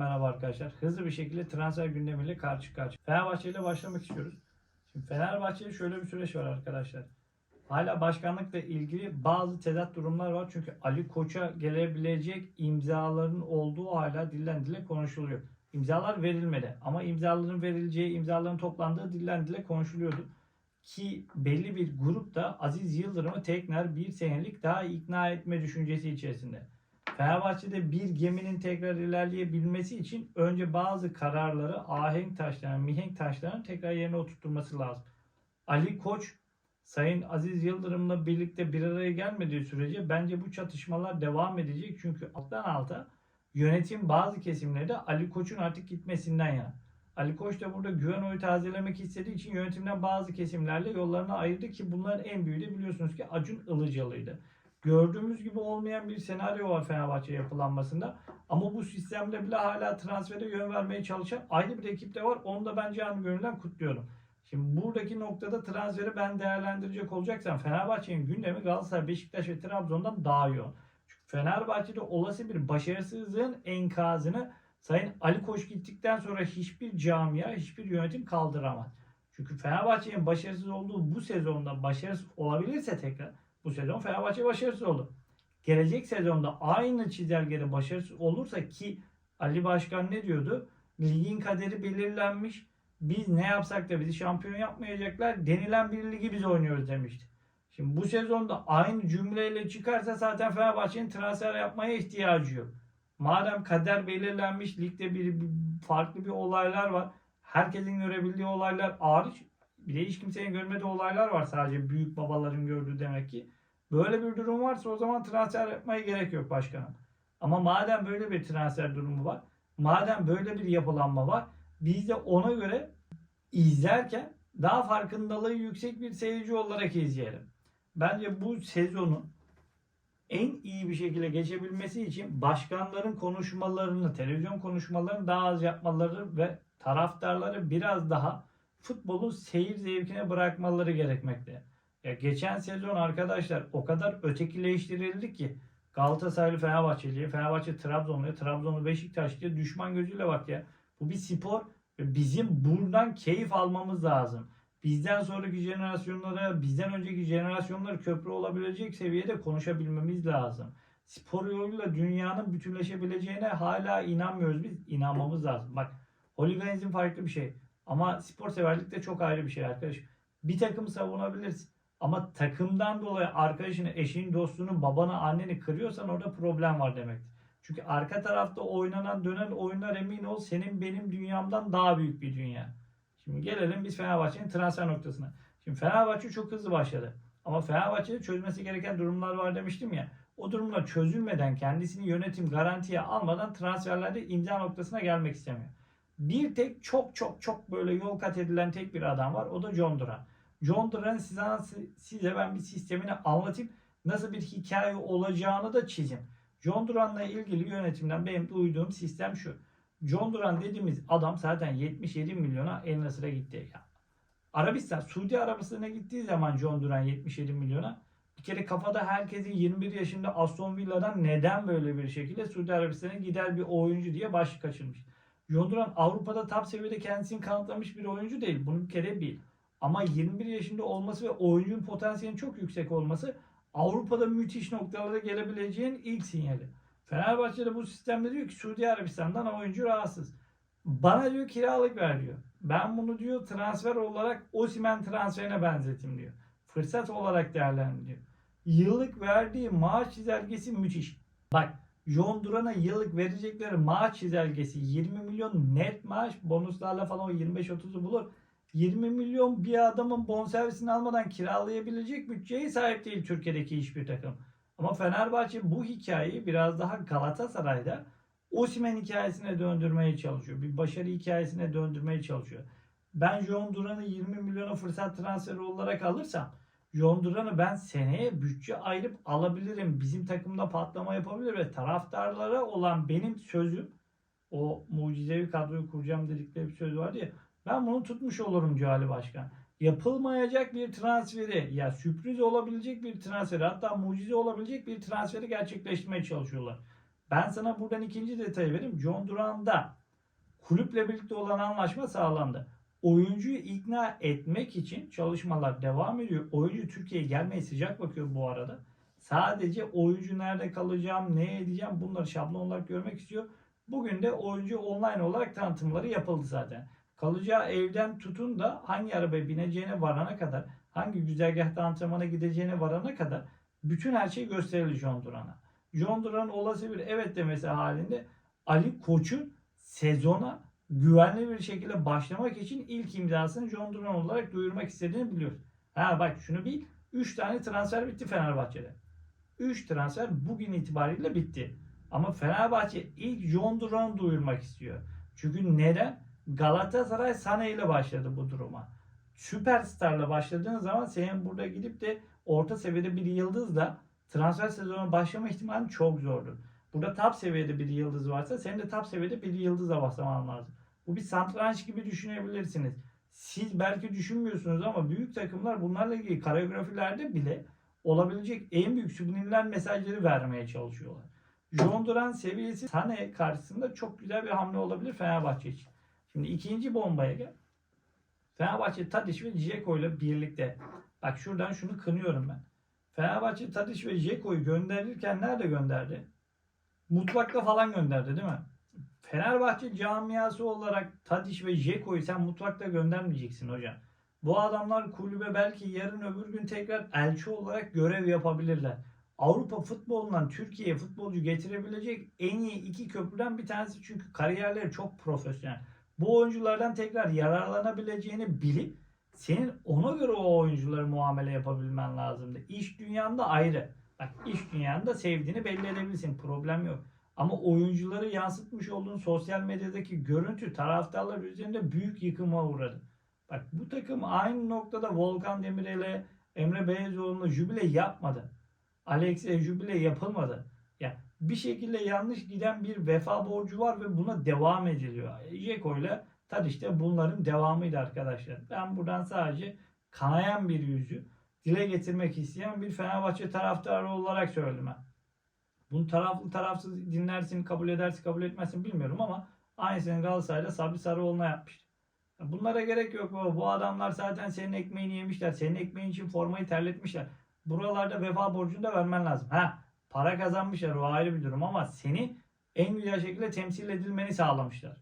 merhaba arkadaşlar. Hızlı bir şekilde transfer gündemiyle karşı karşıya. Fenerbahçe ile başlamak istiyoruz. Şimdi Fenerbahçe'de şöyle bir süreç var arkadaşlar. Hala başkanlıkla ilgili bazı tezat durumlar var. Çünkü Ali Koç'a gelebilecek imzaların olduğu hala dilden dile konuşuluyor. İmzalar verilmedi ama imzaların verileceği, imzaların toplandığı dilden dile konuşuluyordu. Ki belli bir grup da Aziz Yıldırım'ı tekrar bir senelik daha ikna etme düşüncesi içerisinde. Fenerbahçe'de bir geminin tekrar ilerleyebilmesi için önce bazı kararları ahenk taşlarına, mihenk taşlarına tekrar yerine oturtulması lazım. Ali Koç Sayın Aziz Yıldırım'la birlikte bir araya gelmediği sürece bence bu çatışmalar devam edecek. Çünkü alttan alta yönetim bazı kesimlerde Ali Koç'un artık gitmesinden yana. Ali Koç da burada güven oyu tazelemek istediği için yönetimden bazı kesimlerle yollarını ayırdı ki bunların en büyüğü de biliyorsunuz ki Acun Ilıcalı'ydı. Gördüğümüz gibi olmayan bir senaryo var Fenerbahçe yapılanmasında. Ama bu sistemde bile hala transfere yön vermeye çalışan ayrı bir ekip de var. Onu da ben canı gönülden kutluyorum. Şimdi buradaki noktada transferi ben değerlendirecek olacaksam Fenerbahçe'nin gündemi Galatasaray, Beşiktaş ve Trabzon'dan daha yoğun. Çünkü Fenerbahçe'de olası bir başarısızlığın enkazını Sayın Ali Koç gittikten sonra hiçbir camia, hiçbir yönetim kaldıramaz. Çünkü Fenerbahçe'nin başarısız olduğu bu sezonda başarısız olabilirse tekrar bu sezon Fenerbahçe başarısız oldu. Gelecek sezonda aynı çizelgede başarısız olursa ki Ali Başkan ne diyordu? Ligin kaderi belirlenmiş. Biz ne yapsak da bizi şampiyon yapmayacaklar. Denilen bir ligi biz oynuyoruz demişti. Şimdi bu sezonda aynı cümleyle çıkarsa zaten Fenerbahçe'nin transfer yapmaya ihtiyacı yok. Madem kader belirlenmiş, ligde bir, bir farklı bir olaylar var. Herkesin görebildiği olaylar hariç bir de hiç kimsenin görmediği olaylar var sadece büyük babaların gördüğü demek ki. Böyle bir durum varsa o zaman transfer yapmaya gerek yok başkanım. Ama madem böyle bir transfer durumu var, madem böyle bir yapılanma var, biz de ona göre izlerken daha farkındalığı yüksek bir seyirci olarak izleyelim. Bence bu sezonu en iyi bir şekilde geçebilmesi için başkanların konuşmalarını, televizyon konuşmalarını daha az yapmaları ve taraftarları biraz daha futbolun seyir zevkine bırakmaları gerekmekte. Ya geçen sezon arkadaşlar o kadar ötekileştirildi ki Galatasaraylı Fenerbahçeli'ye, Fenerbahçe Trabzonlu'ya, Trabzonlu Beşiktaşlı'ya düşman gözüyle bak ya. Bu bir spor ve bizim buradan keyif almamız lazım. Bizden sonraki jenerasyonlara, bizden önceki jenerasyonlara köprü olabilecek seviyede konuşabilmemiz lazım. Spor yoluyla dünyanın bütünleşebileceğine hala inanmıyoruz biz. İnanmamız lazım. Bak holiganizm farklı bir şey. Ama spor severlik de çok ayrı bir şey arkadaş. Bir takım savunabilirsin. Ama takımdan dolayı arkadaşını, eşini, dostunu, babanı, anneni kırıyorsan orada problem var demektir. Çünkü arka tarafta oynanan, dönen oyunlar emin ol senin benim dünyamdan daha büyük bir dünya. Şimdi gelelim biz Fenerbahçe'nin transfer noktasına. Şimdi Fenerbahçe çok hızlı başladı. Ama Fenerbahçe'de çözmesi gereken durumlar var demiştim ya. O durumlar çözülmeden kendisini yönetim garantiye almadan transferlerde imza noktasına gelmek istemiyor. Bir tek çok çok çok böyle yol kat edilen tek bir adam var. O da John Duran. John Duran'ın size, size ben bir sistemini anlatayım. Nasıl bir hikaye olacağını da çizeyim. John Duran'la ilgili yönetimden benim duyduğum sistem şu. John Duran dediğimiz adam zaten 77 milyona El Nasır'a gitti. Ya. Arabistan, Suudi Arabistan'a gittiği zaman John Duran 77 milyona bir kere kafada herkesin 21 yaşında Aston Villa'dan neden böyle bir şekilde Suudi Arabistan'a gider bir oyuncu diye başlık açılmış. John Duran Avrupa'da top seviyede kendisini kanıtlamış bir oyuncu değil. Bunu bir kere bil. Ama 21 yaşında olması ve oyuncunun potansiyelinin çok yüksek olması Avrupa'da müthiş noktalara gelebileceğin ilk sinyali. Fenerbahçe'de bu sistemde diyor ki Suudi Arabistan'dan oyuncu rahatsız. Bana diyor kiralık ver diyor. Ben bunu diyor transfer olarak Osimen transferine benzetim diyor. Fırsat olarak değerlendiriyor. Yıllık verdiği maaş çizelgesi müthiş. Bak John Duran'a yıllık verecekleri maaş çizelgesi 20 milyon net maaş bonuslarla falan o 25-30'u bulur. 20 milyon bir adamın bonservisini almadan kiralayabilecek bütçeye sahip değil Türkiye'deki hiçbir takım. Ama Fenerbahçe bu hikayeyi biraz daha Galatasaray'da Osimen hikayesine döndürmeye çalışıyor. Bir başarı hikayesine döndürmeye çalışıyor. Ben John Duran'ı 20 milyona fırsat transferi olarak alırsam John Duran'ı ben seneye bütçe ayırıp alabilirim. Bizim takımda patlama yapabilir ve taraftarlara olan benim sözüm o mucizevi kadroyu kuracağım dedikleri bir söz vardı ya ben bunu tutmuş olurum Cali Başkan. Yapılmayacak bir transferi ya sürpriz olabilecek bir transferi hatta mucize olabilecek bir transferi gerçekleştirmeye çalışıyorlar. Ben sana buradan ikinci detayı vereyim. John Duran'da kulüple birlikte olan anlaşma sağlandı. Oyuncuyu ikna etmek için çalışmalar devam ediyor. Oyuncu Türkiye'ye gelmeye sıcak bakıyor bu arada. Sadece oyuncu nerede kalacağım, ne edeceğim bunları şablon olarak görmek istiyor. Bugün de oyuncu online olarak tanıtımları yapıldı zaten. Kalacağı evden tutun da hangi arabaya bineceğine varana kadar, hangi güzergahta antrenmana gideceğine varana kadar bütün her şey gösterildi John Duran'a. John Duran olası bir evet demesi halinde Ali Koç'un sezona güvenli bir şekilde başlamak için ilk imzasını John Duran olarak duyurmak istediğini biliyoruz. Ha bak şunu bil. 3 tane transfer bitti Fenerbahçe'de. 3 transfer bugün itibariyle bitti. Ama Fenerbahçe ilk John Duran'ı duyurmak istiyor. Çünkü neden? Galatasaray Sane ile başladı bu duruma. Süperstarla başladığın zaman senin burada gidip de orta seviyede bir yıldızla transfer sezonu başlama ihtimalin çok zordur. Burada top seviyede bir yıldız varsa senin de top seviyede bir yıldızla başlaman lazım. Bu bir satranç gibi düşünebilirsiniz. Siz belki düşünmüyorsunuz ama büyük takımlar bunlarla ilgili koreografilerde bile olabilecek en büyük subliminal mesajları vermeye çalışıyorlar. John Duran seviyesi Sane karşısında çok güzel bir hamle olabilir Fenerbahçe için. Şimdi ikinci bombaya gel. Fenerbahçe Tadiş ve Dzeko ile birlikte. Bak şuradan şunu kınıyorum ben. Fenerbahçe Tadiş ve Dzeko'yu gönderirken nerede gönderdi? Mutfakta falan gönderdi değil mi? Fenerbahçe camiası olarak Tadiş ve Dzeko'yu sen mutfakta göndermeyeceksin hocam. Bu adamlar kulübe belki yarın öbür gün tekrar elçi olarak görev yapabilirler. Avrupa futbolundan Türkiye'ye futbolcu getirebilecek en iyi iki köprüden bir tanesi çünkü kariyerleri çok profesyonel. Bu oyunculardan tekrar yararlanabileceğini bilip senin ona göre o oyuncuları muamele yapabilmen lazımdı. İş dünyanda ayrı. Bak iş dünyanda sevdiğini belli edebilirsin. Problem yok. Ama oyuncuları yansıtmış olduğun sosyal medyadaki görüntü taraftarlar üzerinde büyük yıkıma uğradı. Bak bu takım aynı noktada Volkan Demirel'e, Emre Belezoğlu'na jübile yapmadı. Alex'e jübile yapılmadı. Ya bir şekilde yanlış giden bir vefa borcu var ve buna devam ediliyor. Jeko ile de bunların devamıydı arkadaşlar. Ben buradan sadece kanayan bir yüzü dile getirmek isteyen bir Fenerbahçe taraftarı olarak söyledim. Bunu taraflı tarafsız dinlersin, kabul edersin, kabul etmezsin bilmiyorum ama aynısını Galatasaray'da Sabri Sarıoğlu'na yapmıştı. Bunlara gerek yok baba. Bu adamlar zaten senin ekmeğini yemişler. Senin ekmeğin için formayı terletmişler. Buralarda vefa borcunu da vermen lazım. Ha para kazanmışlar o ayrı bir durum ama seni en güzel şekilde temsil edilmeni sağlamışlar.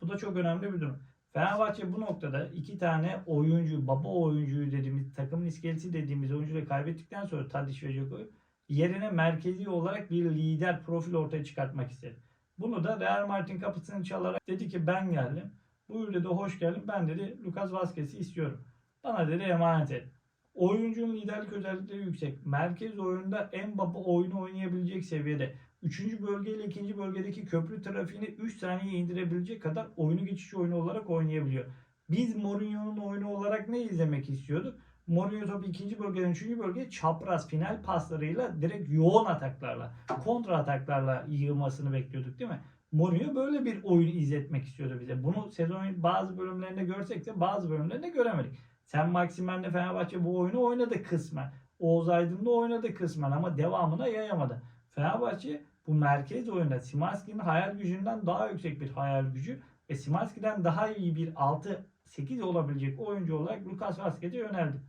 Bu da çok önemli bir durum. Fenerbahçe bu noktada iki tane oyuncu, baba oyuncuyu dediğimiz, takımın iskeleti dediğimiz oyuncuyu kaybettikten sonra Tadiş ve Dzeko'yu yerine merkezi olarak bir lider profil ortaya çıkartmak istedi. Bunu da Real Madrid'in kapısını çalarak dedi ki ben geldim. Buyur dedi hoş geldin. Ben dedi Lucas Vazquez'i istiyorum. Bana dedi emanet et. Oyuncunun liderlik özellikleri yüksek. Merkez oyunda en baba oyunu oynayabilecek seviyede. Üçüncü bölge ile ikinci bölgedeki köprü trafiğini 3 saniye indirebilecek kadar oyunu geçiş oyunu olarak oynayabiliyor. Biz Mourinho'nun oyunu olarak ne izlemek istiyorduk? Mourinho topu ikinci bölgeden üçüncü bölgeye çapraz final paslarıyla direkt yoğun ataklarla, kontra ataklarla yığılmasını bekliyorduk değil mi? Mourinho böyle bir oyun izletmek istiyordu bize. Bunu sezonun bazı bölümlerinde görsek de bazı bölümlerinde göremedik. Sen Maksimen'le Fenerbahçe bu oyunu oynadı kısmen. Oğuz Aydın'da oynadı kısmen ama devamına yayamadı. Fenerbahçe bu merkez oyunda Simanski'nin hayal gücünden daha yüksek bir hayal gücü ve Simanski'den daha iyi bir 6-8 olabilecek oyuncu olarak Lucas Vazquez'e yöneldi.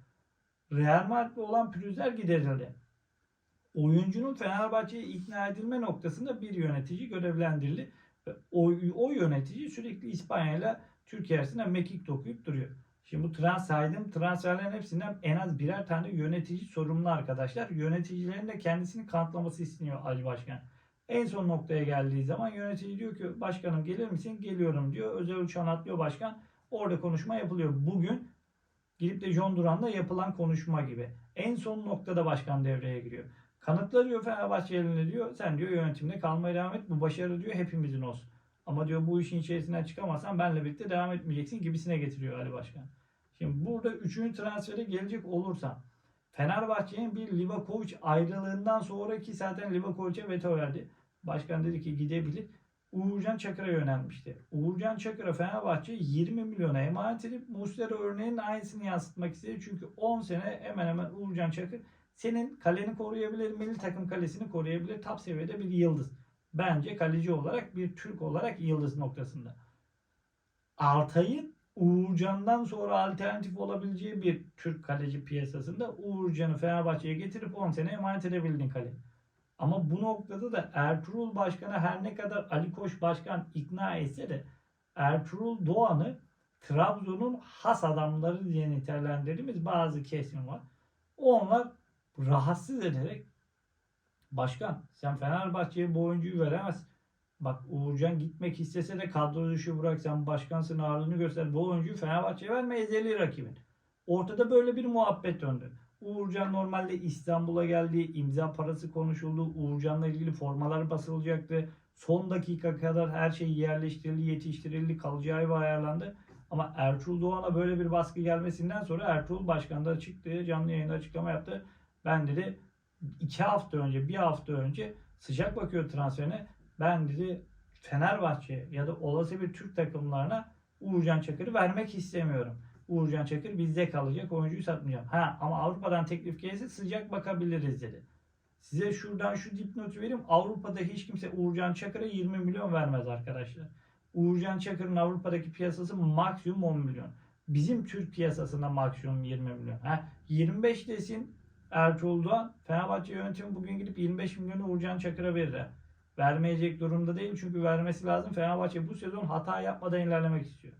Real Madrid'le olan pürüzler giderildi. Oyuncunun Fenerbahçe'ye ikna edilme noktasında bir yönetici görevlendirildi. O, o yönetici sürekli İspanya ile Türkiye arasında mekik dokuyup duruyor. Şimdi bu trans saydığım transferlerin hepsinden en az birer tane yönetici sorumlu arkadaşlar. Yöneticilerin de kendisini kanıtlaması isteniyor Ali Başkan. En son noktaya geldiği zaman yönetici diyor ki başkanım gelir misin? Geliyorum diyor. Özel uçağın atlıyor başkan. Orada konuşma yapılıyor. Bugün gidip de John Duran'la yapılan konuşma gibi. En son noktada başkan devreye giriyor. Kanıtla diyor Fenerbahçe elinde diyor. Sen diyor yönetimde kalmaya devam et. Bu başarı diyor hepimizin olsun. Ama diyor bu işin içerisinden çıkamazsan benle birlikte devam etmeyeceksin gibisine getiriyor Ali Başkan. Şimdi burada üçüncü transfere gelecek olursam Fenerbahçe'nin bir Livakovic ayrılığından sonraki zaten Livakovic'e veto verdi. Başkan dedi ki gidebilir. Uğurcan Çakır'a yönelmişti. Uğurcan Çakır'a Fenerbahçe 20 milyona emanet edip Muslera örneğinin aynısını yansıtmak istedi. Çünkü 10 sene hemen hemen Uğurcan Çakır senin kaleni koruyabilir, milli takım kalesini koruyabilir, top seviyede bir yıldız. bence kaleci olarak bir Türk olarak yıldız noktasında. Altay'ın Uğurcan'dan sonra alternatif olabileceği bir Türk kaleci piyasasında Uğurcan'ı Fenerbahçe'ye getirip 10 sene emanet edebildin kale. Ama bu noktada da Ertuğrul Başkan'a her ne kadar Ali Koç Başkan ikna etse de Ertuğrul Doğan'ı Trabzon'un has adamları diye nitelendirdiğimiz bazı kesim var. Onlar rahatsız ederek başkan sen Fenerbahçe'ye bu oyuncuyu veremezsin. Bak Uğurcan gitmek istese de kadro dışı bırak sen başkansın ağırlığını göster. Bu oyuncuyu Fenerbahçe'ye verme ezeli rakibin. Ortada böyle bir muhabbet döndü. Uğurcan normalde İstanbul'a geldi. imza parası konuşuldu. Uğurcan'la ilgili formalar basılacaktı. Son dakika kadar her şey yerleştirildi, yetiştirildi, kalacağı ev ayarlandı. Ama Ertuğrul Doğan'a böyle bir baskı gelmesinden sonra Ertuğrul Başkan da çıktı, canlı yayında açıklama yaptı. Ben dedi iki hafta önce, bir hafta önce sıcak bakıyor transferine. Ben dedi Fenerbahçe ya da olası bir Türk takımlarına Uğurcan Çakır'ı vermek istemiyorum. Uğurcan Çakır bizde kalacak oyuncuyu satmayacağım. Ha ama Avrupa'dan teklif gelirse sıcak bakabiliriz dedi. Size şuradan şu dipnotu vereyim. Avrupa'da hiç kimse Uğurcan Çakır'a 20 milyon vermez arkadaşlar. Uğurcan Çakır'ın Avrupa'daki piyasası maksimum 10 milyon. Bizim Türk piyasasında maksimum 20 milyon. Ha, 25 desin Ertuğrul Doğan. Fenerbahçe yönetimi bugün gidip 25 milyonu Uğurcan Çakır'a verir. Vermeyecek durumda değil çünkü vermesi lazım. Fenerbahçe bu sezon hata yapmadan ilerlemek istiyor.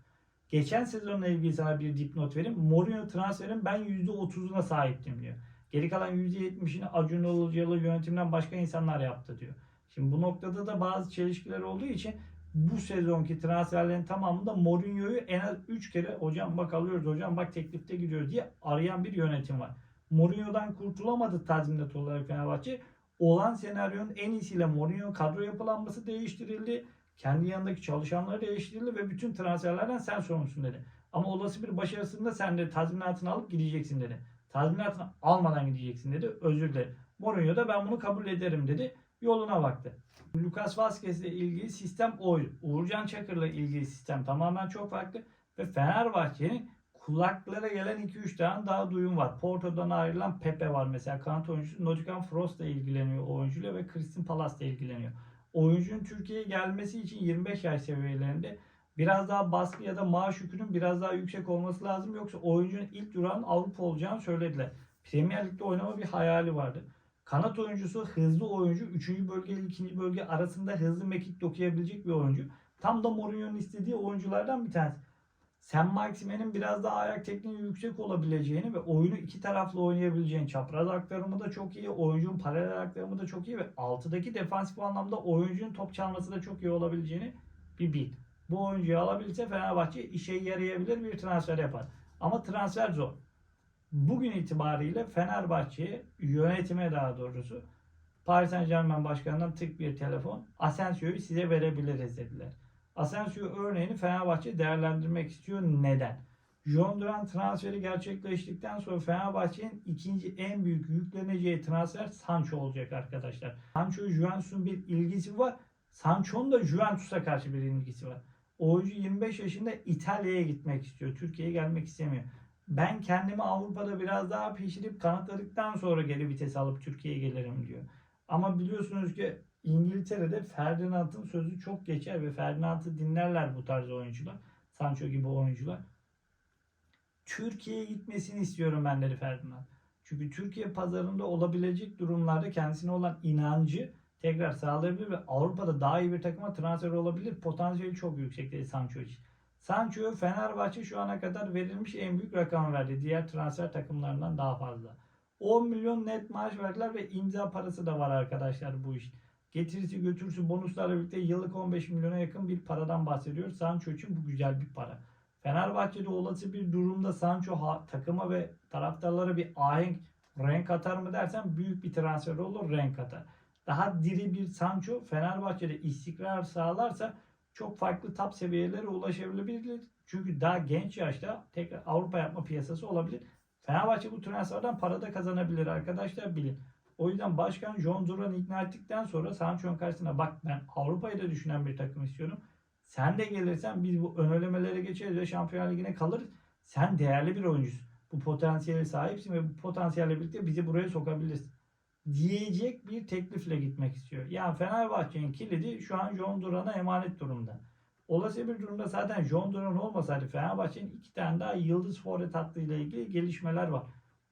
Geçen sezonla ilgili sana bir dipnot vereyim. Mourinho transferin ben %30'una sahiptim diyor. Geri kalan %70'ini Acun Ilıcalı yönetimden başka insanlar yaptı diyor. Şimdi bu noktada da bazı çelişkiler olduğu için bu sezonki transferlerin tamamında Mourinho'yu en az 3 kere hocam bak alıyoruz hocam bak teklifte gidiyoruz diye arayan bir yönetim var. Mourinho'dan kurtulamadı tazminat olarak Fenerbahçe. Olan senaryonun en iyisiyle Mourinho kadro yapılanması değiştirildi. Kendi yanındaki çalışanları değiştirildi ve bütün transferlerden sen sorumlusun dedi. Ama olası bir başarısında sen de tazminatını alıp gideceksin dedi. Tazminatını almadan gideceksin dedi. Özür dilerim. Mourinho da ben bunu kabul ederim dedi. Yoluna baktı. Lucas Vazquez ile ilgili sistem oydu. Uğurcan Çakır'la ilgili sistem tamamen çok farklı. Ve Fenerbahçe'nin kulaklara gelen 2-3 tane daha duyum var. Porto'dan ayrılan Pepe var mesela. Kanat oyuncusu Nottingham Frost'la ilgileniyor o oyuncuyla ve Kristin Palace'la ilgileniyor. Oyuncunun Türkiye'ye gelmesi için 25 yaş seviyelerinde biraz daha baskı ya da maaş yükünün biraz daha yüksek olması lazım. Yoksa oyuncunun ilk durağın Avrupa olacağını söylediler. Premier Lig'de oynama bir hayali vardı. Kanat oyuncusu hızlı oyuncu. 3. bölge ile 2. bölge arasında hızlı mekik dokuyabilecek bir oyuncu. Tam da Mourinho'nun istediği oyunculardan bir tanesi. Sen Maxime'nin biraz daha ayak tekniği yüksek olabileceğini ve oyunu iki taraflı oynayabileceğini, çapraz aktarımı da çok iyi, oyuncunun paralel aktarımı da çok iyi ve altıdaki defansif anlamda oyuncunun top çalması da çok iyi olabileceğini bir bil. Bu oyuncuyu alabilirse Fenerbahçe işe yarayabilir bir transfer yapar. Ama transfer zor. Bugün itibariyle Fenerbahçe'ye yönetime daha doğrusu Paris Saint Germain başkanından tık bir telefon Asensio'yu size verebiliriz dediler. Asensio örneğini Fenerbahçe değerlendirmek istiyor. Neden? John Duran transferi gerçekleştikten sonra Fenerbahçe'nin ikinci en büyük yükleneceği transfer Sancho olacak arkadaşlar. Sancho Juventus'un bir ilgisi var. Sancho'nun da Juventus'a karşı bir ilgisi var. Oyuncu 25 yaşında İtalya'ya gitmek istiyor. Türkiye'ye gelmek istemiyor. Ben kendimi Avrupa'da biraz daha pişirip kanıtladıktan sonra geri vites alıp Türkiye'ye gelirim diyor. Ama biliyorsunuz ki İngiltere'de Ferdinand'ın sözü çok geçer ve Ferdinand'ı dinlerler bu tarz oyuncular. Sancho gibi oyuncular. Türkiye'ye gitmesini istiyorum ben dedi Ferdinand. Çünkü Türkiye pazarında olabilecek durumlarda kendisine olan inancı tekrar sağlayabilir ve Avrupa'da daha iyi bir takıma transfer olabilir. Potansiyeli çok yüksek dedi Sancho için. Sancho'ya Fenerbahçe şu ana kadar verilmiş en büyük rakam verdi. Diğer transfer takımlarından daha fazla. 10 milyon net maaş verdiler ve imza parası da var arkadaşlar bu iş. Getirisi götürüsü bonuslarla birlikte yıllık 15 milyona yakın bir paradan bahsediyoruz. Sancho için bu güzel bir para. Fenerbahçe'de olası bir durumda Sancho takıma ve taraftarlara bir ahenk renk atar mı dersen büyük bir transfer olur renk atar. Daha diri bir Sancho Fenerbahçe'de istikrar sağlarsa çok farklı top seviyelere ulaşabilir. Çünkü daha genç yaşta tekrar Avrupa yapma piyasası olabilir. Fenerbahçe bu transferden para da kazanabilir arkadaşlar bilin. O yüzden başkan John Duran'ı ikna ettikten sonra Sancho'nun karşısına bak ben Avrupa'yı da düşünen bir takım istiyorum. Sen de gelirsen biz bu ön elemelere geçeriz ve Şampiyonlar Ligi'ne kalırız. Sen değerli bir oyuncusun. Bu potansiyele sahipsin ve bu potansiyelle birlikte bizi buraya sokabilirsin. diyecek bir teklifle gitmek istiyor. Yani Fenerbahçe'nin kilidi şu an John Duran'a emanet durumda. Olası bir durumda zaten John Duran olmasaydı Fenerbahçe'nin iki tane daha yıldız forvet hattıyla ilgili gelişmeler var.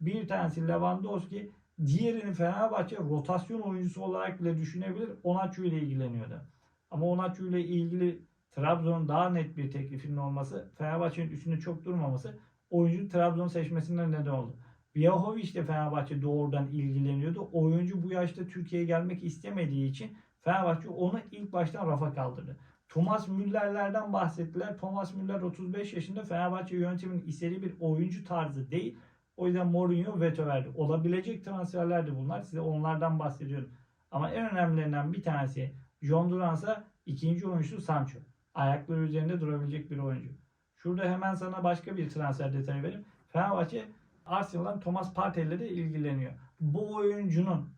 Bir tanesi Lewandowski, diğerini Fenerbahçe rotasyon oyuncusu olarak bile düşünebilir. Onaçu ile ilgileniyordu. Ama Onaçu ile ilgili Trabzon'un daha net bir teklifinin olması, Fenerbahçe'nin üstünde çok durmaması oyuncu Trabzon seçmesine neden oldu. Vlahovic de Fenerbahçe doğrudan ilgileniyordu. Oyuncu bu yaşta Türkiye'ye gelmek istemediği için Fenerbahçe onu ilk baştan rafa kaldırdı. Thomas Müller'lerden bahsettiler. Thomas Müller 35 yaşında Fenerbahçe yönetiminin istediği bir oyuncu tarzı değil. O yüzden Mourinho veto verdi. Olabilecek transferlerdi bunlar. Size onlardan bahsediyorum. Ama en önemlilerinden bir tanesi John Duran'sa ikinci oyuncusu Sancho. Ayakları üzerinde durabilecek bir oyuncu. Şurada hemen sana başka bir transfer detayı vereyim. Fenerbahçe Arsenal'dan Thomas Partey ile de ilgileniyor. Bu oyuncunun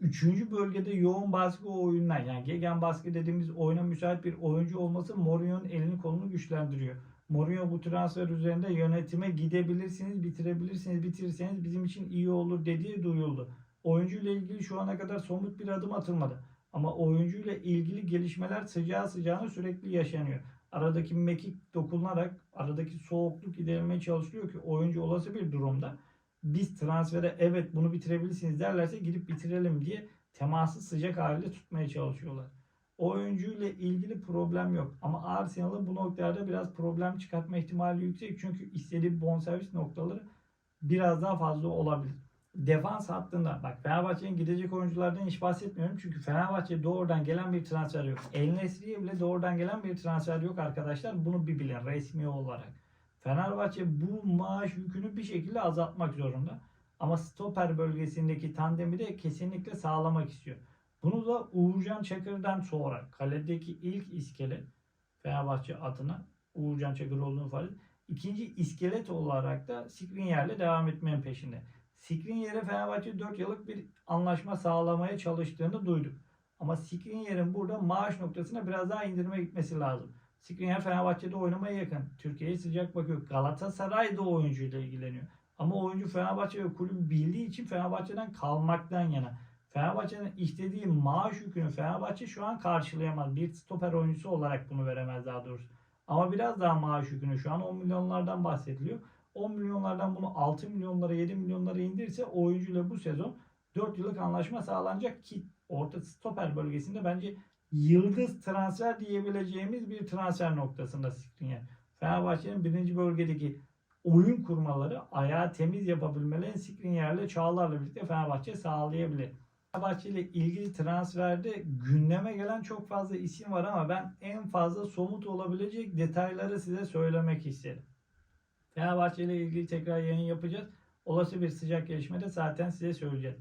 üçüncü bölgede yoğun baskı oyunlar yani gegen baskı dediğimiz oyuna müsait bir oyuncu olması Mourinho'nun elini kolunu güçlendiriyor. Mourinho bu transfer üzerinde yönetime gidebilirsiniz, bitirebilirsiniz, bitirirseniz bizim için iyi olur dediği duyuldu. Oyuncu ile ilgili şu ana kadar somut bir adım atılmadı. Ama oyuncu ile ilgili gelişmeler sıcağı sıcağına sürekli yaşanıyor. Aradaki mekik dokunarak aradaki soğukluk giderilmeye çalışılıyor ki oyuncu olası bir durumda biz transfere evet bunu bitirebilirsiniz derlerse gidip bitirelim diye teması sıcak halde tutmaya çalışıyorlar. Oyuncuyla ilgili problem yok. Ama Arsenal'ın bu noktalarda biraz problem çıkartma ihtimali yüksek. Çünkü istediği bonservis noktaları biraz daha fazla olabilir. Defans hattında bak Fenerbahçe'nin gidecek oyunculardan hiç bahsetmiyorum. Çünkü Fenerbahçe doğrudan gelen bir transfer yok. El Nesri'ye bile doğrudan gelen bir transfer yok arkadaşlar. Bunu bir bilin resmi olarak. Fenerbahçe bu maaş yükünü bir şekilde azaltmak zorunda. Ama stoper bölgesindeki tandemi de kesinlikle sağlamak istiyor. Bunu da Uğurcan Çakır'dan sonra kaledeki ilk iskelet Fenerbahçe adına Uğurcan Çakır olduğunu edin. İkinci iskelet olarak da Skriniar'le devam etmenin peşinde. Skriniar'e Fenerbahçe 4 yıllık bir anlaşma sağlamaya çalıştığını duyduk. Ama Skriniar'ın burada maaş noktasına biraz daha indirime gitmesi lazım. Skriniar Fenerbahçe'de oynamaya yakın. Türkiye'ye sıcak bakıyor. Galatasaray da oyuncuyla ilgileniyor. Ama oyuncu Fenerbahçe ve kulübü bildiği için Fenerbahçe'den kalmaktan yana. Fenerbahçe'nin istediği maaş yükünü Fenerbahçe şu an karşılayamaz. Bir stoper oyuncusu olarak bunu veremez daha doğrusu. Ama biraz daha maaş yükünü şu an 10 milyonlardan bahsediliyor. 10 milyonlardan bunu 6 milyonlara 7 milyonlara indirse oyuncuyla bu sezon 4 yıllık anlaşma sağlanacak ki orta stoper bölgesinde bence yıldız transfer diyebileceğimiz bir transfer noktasında Skriniar. Fenerbahçe'nin birinci bölgedeki oyun kurmaları ayağı temiz yapabilmelerini Skriniar'la Çağlar'la birlikte Fenerbahçe sağlayabilir. Fenerbahçe ile ilgili transferde gündeme gelen çok fazla isim var ama ben en fazla somut olabilecek detayları size söylemek isterim. Fenerbahçe ile ilgili tekrar yayın yapacağız. Olası bir sıcak gelişmede zaten size söyleyeceğiz.